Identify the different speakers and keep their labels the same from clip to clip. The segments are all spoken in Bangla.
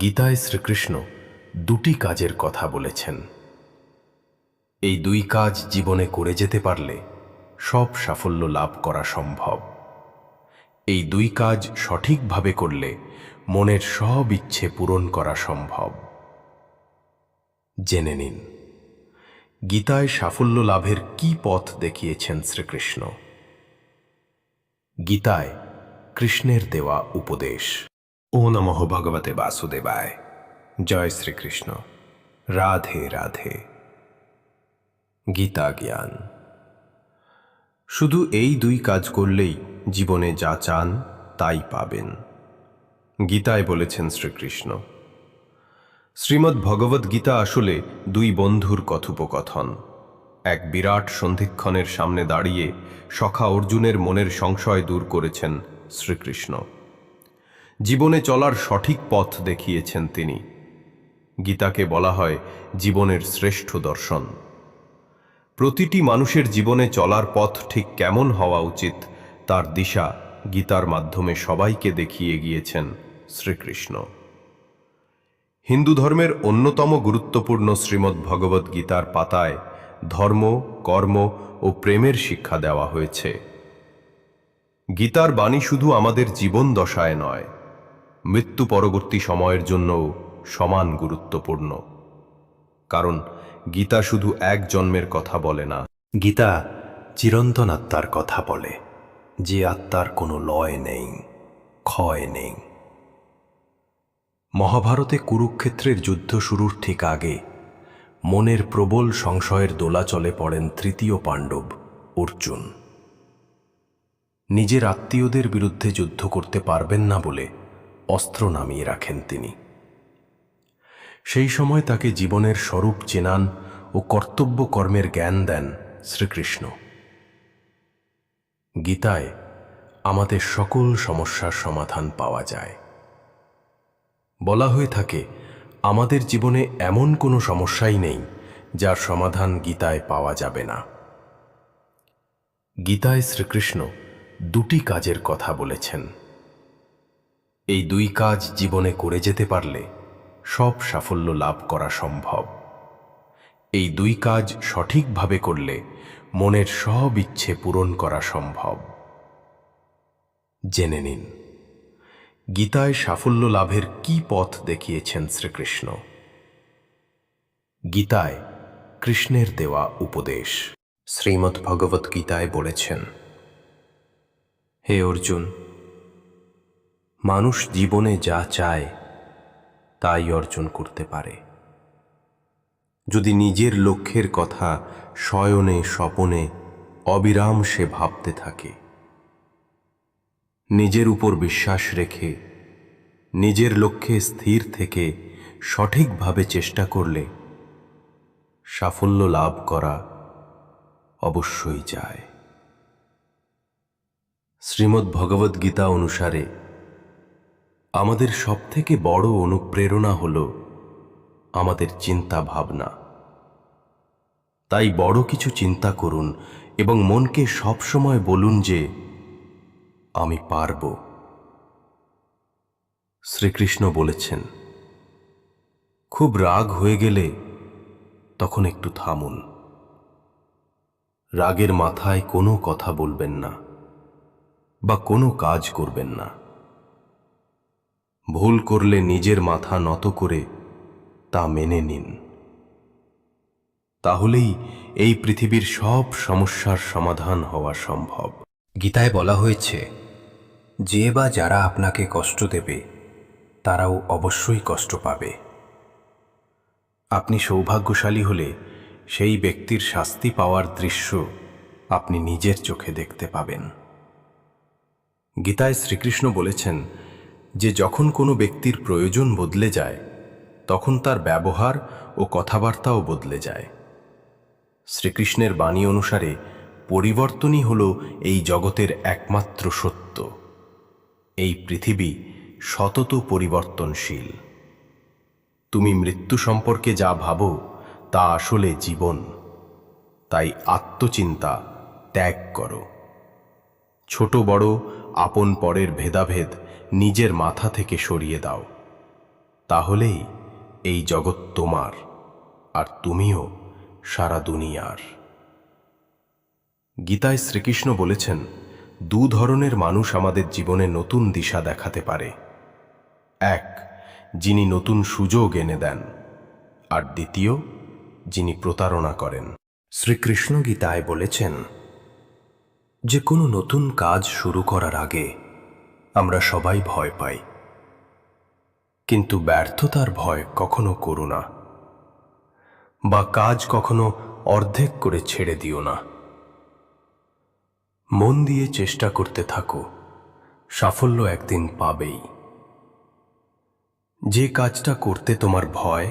Speaker 1: গীতায় শ্রীকৃষ্ণ দুটি কাজের কথা বলেছেন। এই দুই কাজ জীবনে করে যেতে পারলে সব সাফল্য লাভ করা সম্ভব। এই দুই কাজ সঠিকভাবে করলে মনের সব ইচ্ছে পূরণ করা সম্ভব। জেনে নিন, গীতায় সাফল্য লাভের কি পথ দেখিয়েছেন শ্রীকৃষ্ণ? গীতায় কৃষ্ণের দেওয়া উপদেশ। ও নমঃ ভগবতে বাসুদেবায় জয় শ্রীকৃষ্ণ রাধে রাধে গীতা জ্ঞান শুধু এই দুই কাজ করলেই জীবনে যা চান, তাই পাবেন। গীতায় বলেছেন শ্রীকৃষ্ণ, শ্রীমদ্ ভগবদ্ গীতা আসলে দুই বন্ধুর কথোপকথন। এক বিরাট সন্ধিক্ষণের সামনে দাঁড়িয়ে সখা অর্জুনের মনের সংশয় দূর করেছেন শ্রীকৃষ্ণ। জীবনে চলার সঠিক পথ দেখিয়েছেন তিনি। গীতাকে বলা হয় জীবনের শ্রেষ্ঠ দর্শন। প্রতিটি মানুষের জীবনে চলার পথ ঠিক কেমন হওয়া উচিত, তার দিশা গীতার মাধ্যমে সবাইকে দেখিয়ে গিয়েছেন শ্রীকৃষ্ণ। হিন্দু ধর্মের অন্যতম গুরুত্বপূর্ণ শ্রীমদ্ ভগবদ্ গীতার পাতায় ধর্ম, কর্ম ও প্রেমের শিক্ষা দেওয়া হয়েছে। গীতার বাণী শুধু আমাদের জীবন দশায় নয় মৃত্যু পরবর্তী সময়ের জন্যও সমান গুরুত্বপূর্ণ। কারণ গীতা শুধু এক জন্মের কথা বলে না, গীতা চিরন্তন আত্মার কথা বলে, যে আত্মার কোনো লয় নেই, ক্ষয় নেই। মহাভারতে কুরুক্ষেত্রের যুদ্ধ শুরুর ঠিক আগে মনের প্রবল সংশয়ের দোলাচলে পড়েন তৃতীয় পাণ্ডব অর্জুন। নিজের আত্মীয়দের বিরুদ্ধে যুদ্ধ করতে পারবেন না বলে অস্ত্র নামিয়ে রাখেন তিনি। সেই সময় তাকে জীবনের স্বরূপ চেনান ও কর্তব্য কর্মের জ্ঞান দেন শ্রীকৃষ্ণ। গীতায় আমাদের সকল সমস্যার সমাধান পাওয়া যায়। বলা হয়ে থাকে, আমাদের জীবনে এমন কোনো সমস্যাই নেই যার সমাধান গীতায় পাওয়া যাবে না। গীতায় শ্রীকৃষ্ণ দুটি কাজের কথা বলেছেন। এই দুই কাজ জীবনে করে যেতে পারলে সব সাফল্য লাভ করা সম্ভব। এই দুই কাজ সঠিকভাবে করলে মনের সব ইচ্ছে পূরণ করা সম্ভব। জেনে নিন, গীতায় সাফল্য লাভের কি পথ দেখিয়েছেন শ্রীকৃষ্ণ? গীতায় কৃষ্ণের দেওয়া উপদেশ। শ্রীমদ্ ভগবত গীতায় বলেছেন, হে অর্জুন মানুষ জীবনে যা চায়, তাই অর্জন করতে পারে। যদি নিজের লক্ষ্যের কথা শয়নে স্বপনে অবিরাম সে ভাবতে থাকে। নিজের উপর বিশ্বাস রেখে, নিজের লক্ষ্যে স্থির থেকে সঠিকভাবে চেষ্টা করলে সাফল্য লাভ করা অবশ্যই যায়। শ্রীমদ্ ভগবদ গীতা অনুসারে আমাদের সবথেকে বড় অনুপ্রেরণা হল আমাদের চিন্তা ভাবনা। তাই বড় কিছু চিন্তা করুন এবং মনকে সবসময় বলুন যে, আমি পারব। শ্রীকৃষ্ণ বলেছেন, খুব রাগ হয়ে গেলে তখন একটু থামুন। রাগের মাথায় কোনো কথা বলবেন না বা কোনো কাজ করবেন না। ভুল করলে নিজের মাথা নত করে তা মেনে নিন। তাহলেই এই পৃথিবীর সব সমস্যার সমাধান হওয়া সম্ভব।
Speaker 2: গীতায় বলা হয়েছে, যে বা যারা আপনাকে কষ্ট দেবে, তারাও অবশ্যই কষ্ট পাবে।
Speaker 1: আপনি সৌভাগ্যশালী হলে সেই ব্যক্তির শাস্তি পাওয়ার দৃশ্য আপনি নিজের চোখে দেখতে পাবেন। গীতায় শ্রীকৃষ্ণ বলেছেন যে যখন কোনো ব্যক্তির প্রয়োজন বদলে যায়, তখন তার ব্যবহার ও কথাবার্তাও বদলে যায়। শ্রীকৃষ্ণের বাণী অনুসারে পরিবর্তনই হল এই জগতের একমাত্র সত্য। এই পৃথিবী সতত পরিবর্তনশীল। তুমি মৃত্যু সম্পর্কে যা ভাবো, তা আসলে জীবন। তাই আত্মচিন্তা ত্যাগ করো। ছোট বড়, আপন পরের ভেদাভেদ নিজের মাথা থেকে সরিয়ে দাও। তাহলেই এই জগৎ তোমার, আর তুমিও সারা দুনিয়ার। গীতায় শ্রীকৃষ্ণ বলেছেন, দু ধরনের মানুষ আমাদের জীবনে নতুন দিশা দেখাতে পারে। এক, যিনি নতুন সুযোগ এনে দেন, আর দ্বিতীয়, যিনি প্রতারণা করেন।
Speaker 2: শ্রীকৃষ্ণ গীতায় বলেছেন, যে কোনো নতুন কাজ শুরু করার আগে আমরা সবাই ভয় পাই। কিন্তু ব্যর্থতার ভয় কখনো করো না। বা কাজ কখনো অর্ধেক করে ছেড়ে দিও না। মন দিয়ে চেষ্টা করতে থাকো। সাফল্য একদিন পাবেই। যে কাজটা করতে তোমার ভয়,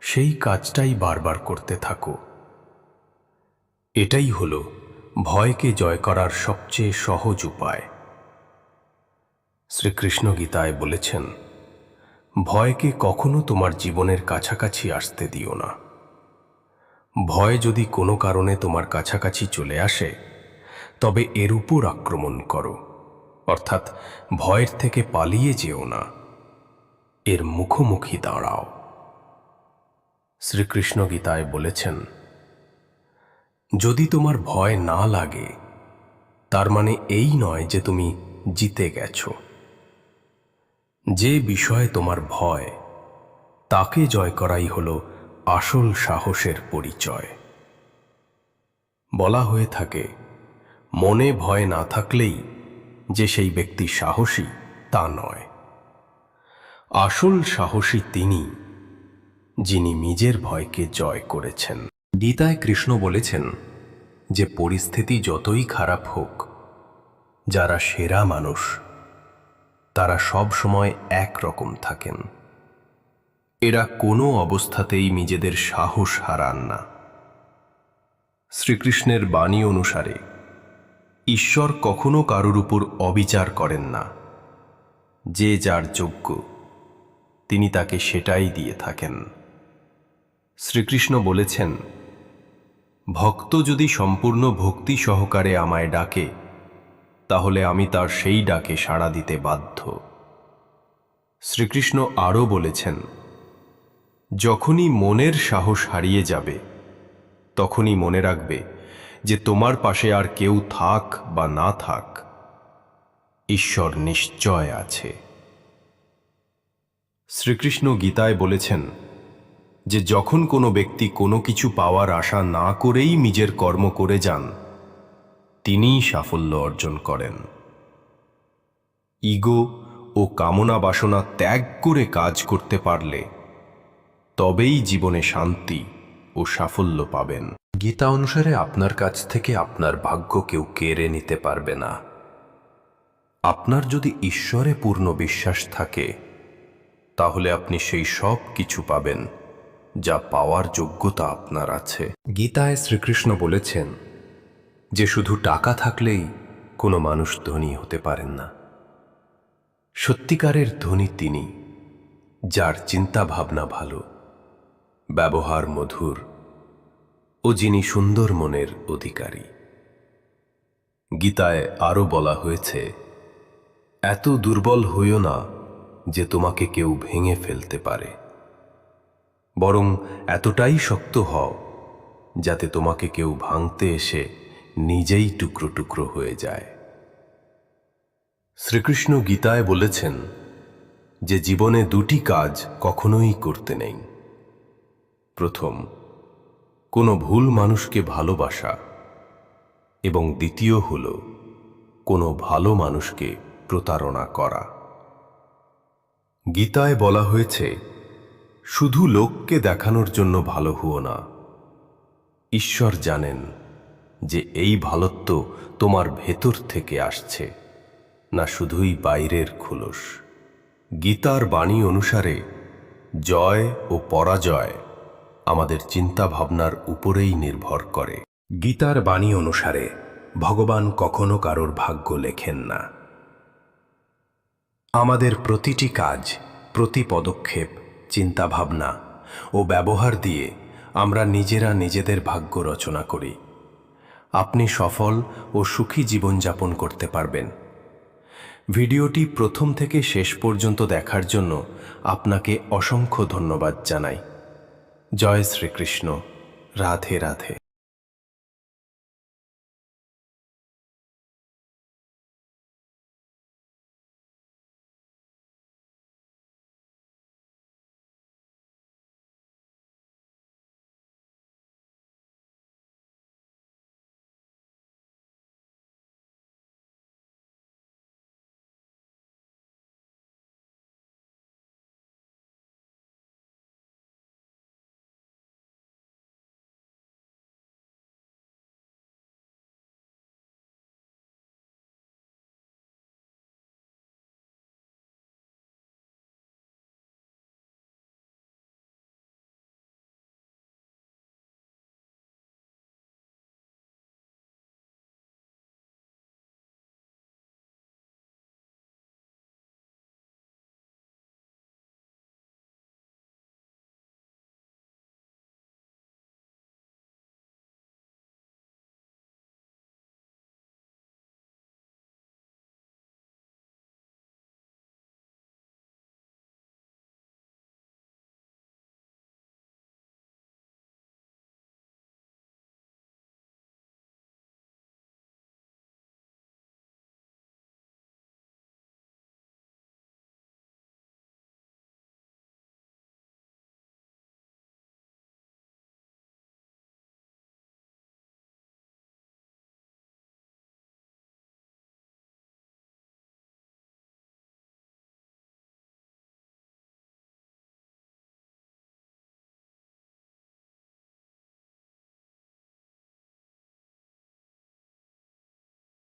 Speaker 2: সেই কাজটাই বারবার করতে থাকো। এটাই হলো ভয়কে জয় করার সবচেয়ে সহজ উপায়। শ্রীকৃষ্ণ গীতায় বলেছেন, ভয়কে কখনো তোমার জীবনের কাছাকাছি আসতে দিও না। ভয় যদি কোনো কারণে তোমার কাছাকাছি চলে আসে, তবে এর উপর আক্রমণ করো, অর্থাৎ ভয়ের থেকে পালিয়ে যেও না। এর মুখোমুখি দাঁড়াও। শ্রীকৃষ্ণ গীতায় বলেছেন, যদি তোমার ভয় না লাগে, তার মানে এই নয় যে তুমি জিতে গেছ। যে বিষয়ে তোমার ভয়, তাকে জয় করাই হল আসল সাহসের পরিচয়। বলা হয়ে থাকে, মনে ভয় না থাকলেই যে সেই ব্যক্তি সাহসী তা নয়। আসল সাহসী তিনি, যিনি নিজের ভয়কে জয় করেছেন। গীতায় কৃষ্ণ বলেছেন যে, পরিস্থিতি যতই খারাপ হোক, যারা সেরা মানুষ তারা সব সময় একরকম থাকেন। এরা কোনো অবস্থাতেই নিজেদের সাহস হারান না। শ্রীকৃষ্ণের বাণী অনুসারে, ঈশ্বর কখনো কারোর উপর অবিচার করেন না। যে যার যোগ্য, তিনি তাকে সেটাই দিয়ে থাকেন। শ্রীকৃষ্ণ বলেছেন, ভক্ত যদি সম্পূর্ণ ভক্তি সহকারে আমায় ডাকে তাহলে আমি তার সেই ডাকে সাড়া দিতে বাধ্য। শ্রীকৃষ্ণ আরও বলেছেন, যখনই মনের সাহস হারিয়ে যাবে, তখনই মনে রাখবে যে তোমার পাশে আর কেউ থাক বা না থাক, ঈশ্বর নিশ্চয় আছে। শ্রীকৃষ্ণ গীতায় বলেছেন, যে যখন কোনো ব্যক্তি কোনো কিছু পাওয়ার আশা না করেই নিজের কর্ম করে যান তিনিই সাফল্য অর্জন করেন। ইগো ও কামনা বাসনা ত্যাগ করে কাজ করতে পারলে তবেই জীবনে শান্তি ও সাফল্য পাবেন। গীতা অনুসারে আপনার কাছ থেকে আপনার ভাগ্য কেউ কেড়ে নিতে পারবে না। আপনার যদি ঈশ্বরে পূর্ণ বিশ্বাস থাকে, তাহলে আপনি সেই সব কিছু পাবেন যা পাওয়ার যোগ্যতা আপনার আছে। গীতায় শ্রীকৃষ্ণ বলেছেন যে শুধু টাকা থাকলেই কোনো মানুষ ধনী হতে পারেন না। সত্যিকারের ধনী তিনি, যার চিন্তা ভাবনা ভালো, ব্যবহার মধুর ও যিনি সুন্দর মনের অধিকারী। গীতায় আরও বলা হয়েছে, এত দুর্বল হইও না যে তোমাকে কেউ ভেঙে ফেলতে পারে। বরং এতটাই শক্ত হও যাতে তোমাকে কেউ ভাঙতে এসে নিজেই টুকরো টুকরো হয়ে যায়। শ্রীকৃষ্ণ গীতায় বলেছেন যে জীবনে দুটি কাজ কখনোই করতে নেই। প্রথম, কোনো ভুল মানুষকে ভালোবাসা এবং দ্বিতীয় হল কোনো ভালো মানুষকে প্রতারণা করা। গীতায় বলা হয়েছে, শুধু লোককে দেখানোর জন্য ভালো হুও না, ঈশ্বর জানেন যে এই ভালত্ব তোমার ভেতর থেকে আসছে, না শুধুই বাইরের খুলস। গীতার বাণী অনুসারে জয় ও পরাজয় আমাদের চিন্তা ভাবনার উপরেই নির্ভর করে। গীতার বাণী অনুসারে ভগবান কখনো কারোর ভাগ্য লেখেন না। আমাদের প্রতিটি কাজ, প্রতি পদক্ষেপ, চিন্তাভাবনা ও ব্যবহার দিয়ে আমরা নিজেরা নিজেদের ভাগ্য রচনা করি। আপনি সফল ও সুখী জীবনযাপন করতে পারবেন।
Speaker 1: ভিডিওটি প্রথম থেকে শেষ পর্যন্ত দেখার জন্য আপনাকে অসংখ্য ধন্যবাদ জানাই। জয় শ্রীকৃষ্ণ। রাধে রাধে।